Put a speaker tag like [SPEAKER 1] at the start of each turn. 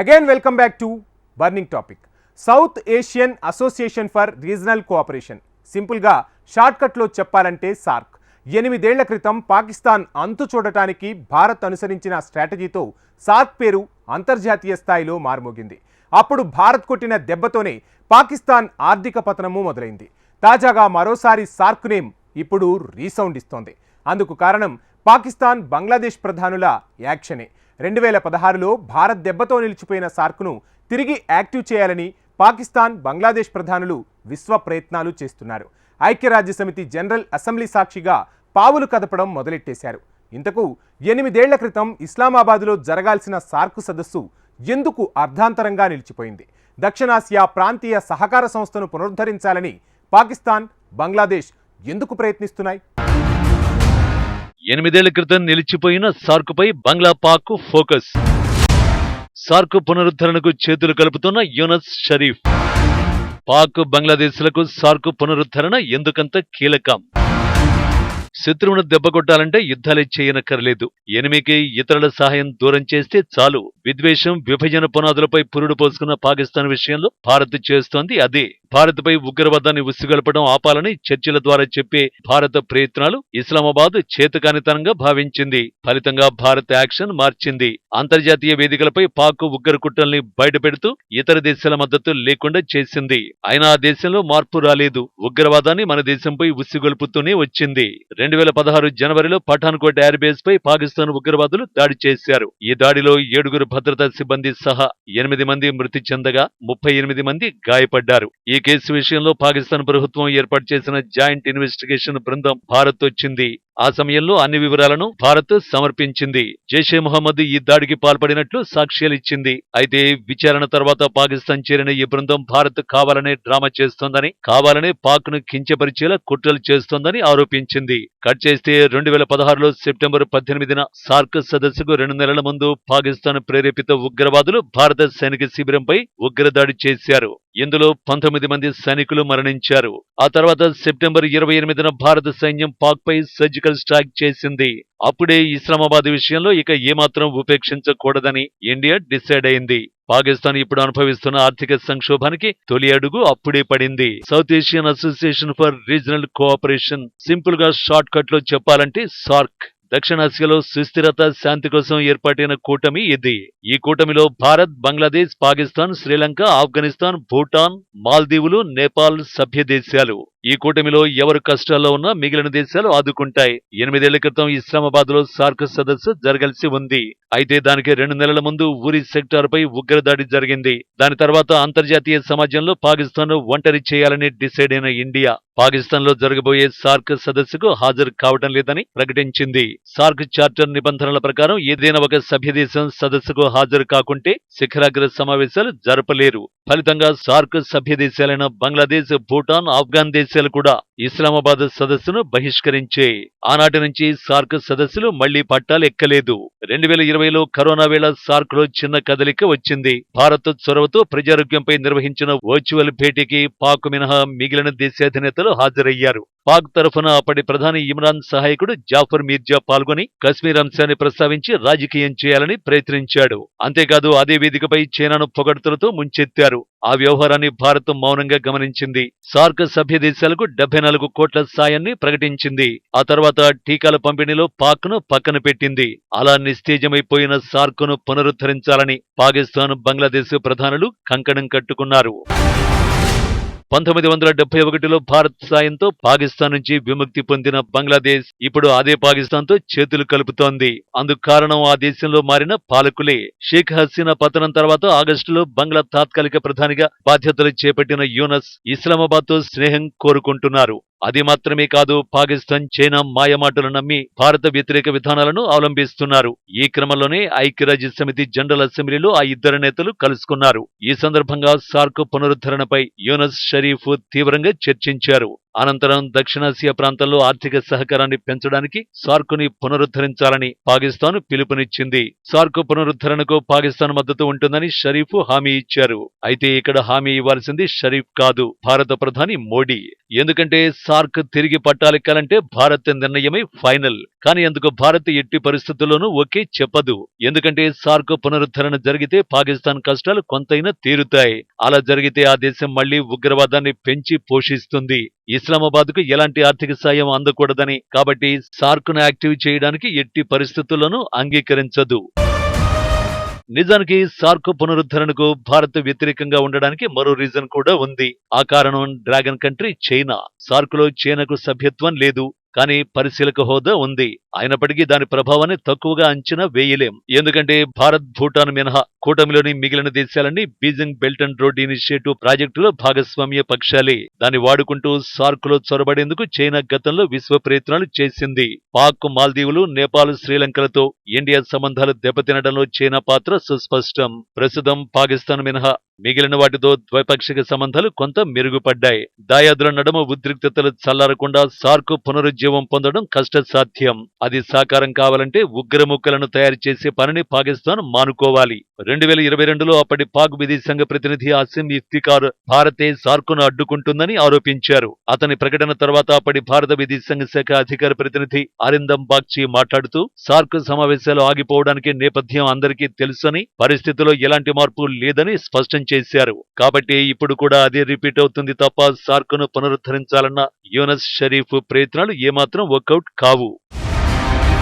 [SPEAKER 1] Again welcome back to burning topic South Asian Association for Regional Cooperation సింపుల్గా షార్ట్కట్లో చెప్పాలంటే SAARC. ఎనిమిదేళ్ళ క్రితం పాకిస్తాన్ అంతు చూడటానికి భారత్ అనుసరించిన స్ట్రాటజీతో సార్క్ పేరు అంతర్జాతీయ స్థాయిలో మారుమోగింది. అప్పుడు భారత్ కొట్టిన దెబ్బతోనే పాకిస్తాన్ ఆర్థిక పతనము మొదలైంది. తాజాగా మరోసారి సార్క్ నేమ్ ఇప్పుడు రీసౌండ్ ఇస్తోంది. అందుకు కారణం పాకిస్తాన్ బంగ్లాదేశ్ ప్రధానుల యాక్షనే. రెండు వేల పదహారులో భారత్ దెబ్బతో నిలిచిపోయిన సార్క్ను తిరిగి యాక్టివ్ చేయాలని పాకిస్తాన్ బంగ్లాదేశ్ ప్రధానులు విశ్వ ప్రయత్నాలు చేస్తున్నారు. ఐక్యరాజ్యసమితి జనరల్ అసెంబ్లీ సాక్షిగా పావులు కదపడం మొదలెట్టేశారు. ఇంతకు ఎనిమిదేళ్ళ క్రితం ఇస్లామాబాదులో జరగాల్సిన సార్క్ సదస్సు ఎందుకు అర్ధాంతరంగా నిలిచిపోయింది? దక్షిణాసియా ప్రాంతీయ సహకార సంస్థను పునరుద్ధరించాలని పాకిస్తాన్ బంగ్లాదేశ్ ఎందుకు ప్రయత్నిస్తున్నాయి?
[SPEAKER 2] ఎనిమిదేళ్ళ క్రితం నిలిచిపోయిన సార్కుపై బంగ్లా పాక్ ఫోకస్. సార్కు పునరుద్ధరణకు చేతులు కలుపుతున్న యూనస్ షరీఫ్. పాక్ బంగ్లాదేశ్లకు సార్కు పునరుద్ధరణ ఎందుకంత కీలకం? శత్రువును దెబ్బకొట్టాలంటే యుద్ధాలే చేయనక్కర్లేదు. ఎనిమికి ఇతరుల సహాయం దూరం చేస్తే చాలు. విద్వేషం విభజన పునాదులపై పురుడు పోసుకున్న పాకిస్తాన్ విషయంలో భారత్ చేస్తోంది అదే. భారత్పై ఉగ్రవాదాన్ని ఉసిగొల్పడం ఆపాలని చర్చల ద్వారా చెప్పే భారత ప్రయత్నాలు ఇస్లామాబాద్ చేతకానితనంగా భావించింది. ఫలితంగా భారత్ యాక్షన్ మార్చింది. అంతర్జాతీయ వేదికలపై పాక్ ఉగ్ర కుట్రల్ని బయటపెడుతూ ఇతర దేశాల మద్దతు లేకుండా చేసింది. అయినా ఆ దేశంలో మార్పు రాలేదు. ఉగ్రవాదాన్ని మన దేశంపై ఉసిగొల్పుతూనే వచ్చింది. రెండు వేల పదహారు జనవరిలో పఠాన్కోట్ ఎయిర్బేస్ పై పాకిస్తాన్ ఉగ్రవాదులు దాడి చేశారు. ఈ దాడిలో ఏడుగురు భద్రతా సిబ్బంది సహా ఎనిమిది మంది మృతి చెందగా ముప్పై ఎనిమిది మంది గాయపడ్డారు. ఈ కేసు విషయంలో పాకిస్తాన్ ప్రభుత్వం ఏర్పాటు చేసిన జాయింట్ ఇన్వెస్టిగేషన్ బృందం భారత్ వచ్చింది. ఆ సమయంలో అన్ని వివరాలను భారత్ సమర్పించింది. జైషే మొహమ్మద్ ఈ దాడికి పాల్పడినట్లు సాక్ష్యాలిచ్చింది. అయితే విచారణ తర్వాత పాకిస్తాన్ చేరిన ఈ బృందం భారత్ కావాలనే డ్రామా చేస్తోందని కావాలనే పాక్ను కించపరిచేలా కుట్రలు చేస్తోందని ఆరోపించింది. కట్ చేస్తే రెండు వేల పదహారులో సెప్టెంబర్ పద్దెనిమిదిన సార్క్ సదస్సుకు రెండు నెలల ముందు పాకిస్తాన్ ప్రేరేపిత ఉగ్రవాదులు భారత సైనిక శిబిరంపై ఉగ్రదాడి చేశారు. ఇందులో పంతొమ్మిది మంది సైనికులు మరణించారు. ఆ తర్వాత సెప్టెంబర్ ఇరవై ఎనిమిదిన భారత సైన్యం పాక్ పై సర్జికల్ స్ట్రైక్ చేసింది. అప్పుడే ఇస్లామాబాద్ విషయంలో ఇక ఏమాత్రం ఉపేక్షించకూడదని ఇండియా డిసైడ్ అయింది. పాకిస్తాన్ ఇప్పుడు అనుభవిస్తున్న ఆర్థిక సంక్షోభానికి తొలి అడుగు అప్పుడే పడింది. South Asian Association for Regional Cooperation సింపుల్గా షార్ట్ కట్లో చెప్పాలంటే సార్క్. దక్షిణాసియాలో సుస్థిరత శాంతి కోసం ఏర్పాటైన కూటమి ఇది. ఈ కూటమిలో భారత్ బంగ్లాదేశ్ పాకిస్తాన్ శ్రీలంక ఆఫ్ఘనిస్తాన్ భూటాన్ మాల్దీవులు నేపాల్ సభ్య దేశాలు ఈ కూటమిలో ఎవరు కష్టాల్లో ఉన్నా మిగిలిన దేశాలు ఆదుకుంటాయి. ఎనిమిదేళ్ళ క్రితం ఇస్లామాబాద్లో సార్క్ సదస్సు జరగాల్సి ఉంది. అయితే దానికి రెండు నెలల ముందు ఊరి సెక్టార్ పై ఉగ్రదాడి జరిగింది. దాని తర్వాత అంతర్జాతీయ సమాజంలో పాకిస్తాన్ ఒంటరి చేయాలని డిసైడ్ అయిన ఇండియా పాకిస్తాన్లో జరగబోయే సార్క్ సదస్సుకు హాజరు కావడం లేదని ప్రకటించింది. సార్క్ చార్టర్ నిబంధనల ప్రకారం ఏదైనా ఒక సభ్య దేశం సదస్సుకు హాజరు కాకుంటే శిఖరాగ్ర సమావేశాలు జరపలేరు. ఫలితంగా సార్క్ సభ్య దేశాలైన బంగ్లాదేశ్ భూటాన్ ఆఫ్ఘాన్ దేశాలు కూడా ఇస్లామాబాద్ సదస్సును బహిష్కరించే. ఆనాటి నుంచి సార్క్ సదస్సులు మళ్ళీ పట్టాలు ఎక్కలేదు. రెండు వేల ఇరవైలో కరోనా వేళ సార్క్లో చిన్న కదలిక వచ్చింది. భారత్ చొరవతో ప్రజారోగ్యంపై నిర్వహించిన వర్చువల్ భేటీకి పాక్ మినహా మిగిలిన దేశాధినేతలు హాజరయ్యారు. పాక్ తరఫున అప్పటి ప్రధాని ఇమ్రాన్ సహాయకుడు జాఫర్ మీర్జా పాల్గొని కశ్మీర్ అంశాన్ని ప్రస్తావించి రాజకీయం చేయాలని ప్రయత్నించాడు. అంతేకాదు అదే వేదికపై చైనాను పొగడ్తలతో ముంచెత్తారు. ఆ వ్యవహారాన్ని భారత్ మౌనంగా గమనించింది. సార్క్ సభ్య దేశాలకు డెబ్బై నాలుగు కోట్ల సాయాన్ని ప్రకటించింది. ఆ తర్వాత టీకాల పంపిణీలో పాక్ను పక్కన పెట్టింది. అలా నిస్తేజమైపోయిన సార్క్ను పునరుద్ధరించాలని పాకిస్తాన్ బంగ్లాదేశ్ ప్రధానులు కంకణం కట్టుకున్నారు. పంతొమ్మిది వందల డెబ్బై ఒకటిలో భారత్ సాయంతో పాకిస్తాన్ నుంచి విముక్తి పొందిన బంగ్లాదేశ్ ఇప్పుడు అదే పాకిస్తాన్తో చేతులు కలుపుతోంది. అందుకు కారణం ఆ దేశంలో మారిన పాలకులే. షేక్ హసీనా పతనం తర్వాత ఆగస్టులో బంగ్లా తాత్కాలిక ప్రధానిగా బాధ్యతలు చేపట్టిన యూనస్ ఇస్లామాబాద్తో స్నేహం కోరుకుంటున్నారు. అది మాత్రమే కాదు పాకిస్తాన్ చైనా మాయమాటలు నమ్మి భారత వ్యతిరేక విధానాలను అవలంబిస్తున్నారు. ఈ క్రమంలోనే ఐక్యరాజ్య సమితి జనరల్ అసెంబ్లీలో ఆ ఇద్దరు నేతలు కలుసుకున్నారు. ఈ సందర్భంగా సార్క్ పునరుద్ధరణపై యూనస్ షరీఫ్ తీవ్రంగా చర్చించారు. అనంతరం దక్షిణాసియా ప్రాంతంలో ఆర్థిక సహకారాన్ని పెంచడానికి సార్కుని పునరుద్ధరించాలని పాకిస్తాన్ పిలుపునిచ్చింది. సార్క్ పునరుద్ధరణకు పాకిస్తాన్ మద్దతు ఉంటుందని షరీఫ్ హామీ ఇచ్చారు. అయితే ఇక్కడ హామీ ఇవ్వాల్సింది షరీఫ్ కాదు భారత ప్రధాని మోడీ. ఎందుకంటే సార్క్ తిరిగి పట్టాలెక్కాలంటే భారత్ నిర్ణయమే ఫైనల్. కానీ అందుకు భారత్ ఎట్టి పరిస్థితుల్లోనూ ఒకే చెప్పదు. ఎందుకంటే సార్క్ పునరుద్ధరణ జరిగితే పాకిస్తాన్ కష్టాలు కొంతైనా తీరుతాయి. అలా జరిగితే ఆ దేశం మళ్ళీ ఉగ్రవాదాన్ని పెంచి పోషిస్తుంది. ఇస్లామాబాద్కు ఎలాంటి ఆర్థిక సాయం అందకూడదని. కాబట్టి సార్క్ను యాక్టివ్ చేయడానికి ఎట్టి పరిస్థితులను అంగీకరించదు. నిజానికి సార్క్ పునరుద్ధరణకు భారత్ వ్యతిరేకంగా ఉండడానికి మరో రీజన్ కూడా ఉంది. ఆ కారణం డ్రాగన్ కంట్రీ చైనా. సార్క్లో చైనాకు సభ్యత్వం లేదు కానీ పరిశీలక హోదా ఉంది. అయినప్పటికీ దాని ప్రభావాన్ని తక్కువగా అంచనా వేయలేం. ఎందుకంటే భారత్ భూటాన్ మినహా కూటమిలోని మిగిలిన దేశాలన్నీ Beijing Belt and Road Initiative ప్రాజెక్టులో భాగస్వామ్య పక్షాలే. దాన్ని వాడుకుంటూ సార్క్లో చొరబడేందుకు చైనా గతంలో విశ్వ ప్రయత్నాలు చేసింది. పాక్ మాల్దీవులు నేపాల్ శ్రీలంకలతో ఇండియా సంబంధాలు దెబ్బతినడంలో చైనా పాత్ర సుస్పష్టం. ప్రస్తుతం పాకిస్తాన్ మినహా మిగిలిన వాటితో ద్వైపాక్షిక సంబంధాలు కొంత మెరుగుపడ్డాయి. దాయాదుల నడుమ ఉద్రిక్తతలు చల్లారకుండా సార్క్ పునరుజ్జీవం పొందడం కష్టసాధ్యం. అది సాకారం కావాలంటే ఉగ్రముక్కలను తయారు చేసే పనిని పాకిస్తాన్ మానుకోవాలి. రెండు వేల ఇరవై రెండులో అప్పటి పాక్ విదేశాంగ ప్రతినిధి అసిం ఇఫ్తికార్ భారతే సార్కును అడ్డుకుంటుందని ఆరోపించారు. అతని ప్రకటన తర్వాత అప్పటి భారత విదేశాంగ శాఖ అధికార ప్రతినిధి అరిందం బాగ్చి మాట్లాడుతూ సార్క్ సమావేశాలు ఆగిపోవడానికి నేపథ్యం అందరికీ తెలుసని పరిస్థితిలో ఎలాంటి మార్పు లేదని స్పష్టం చేశారు. కాబట్టి ఇప్పుడు కూడా అదే రిపీట్ అవుతుంది తప్ప సార్కును పునరుద్ధరించాలన్న యూనస్ షరీఫ్ ప్రయత్నాలు ఏమాత్రం వర్కౌట్ కావు.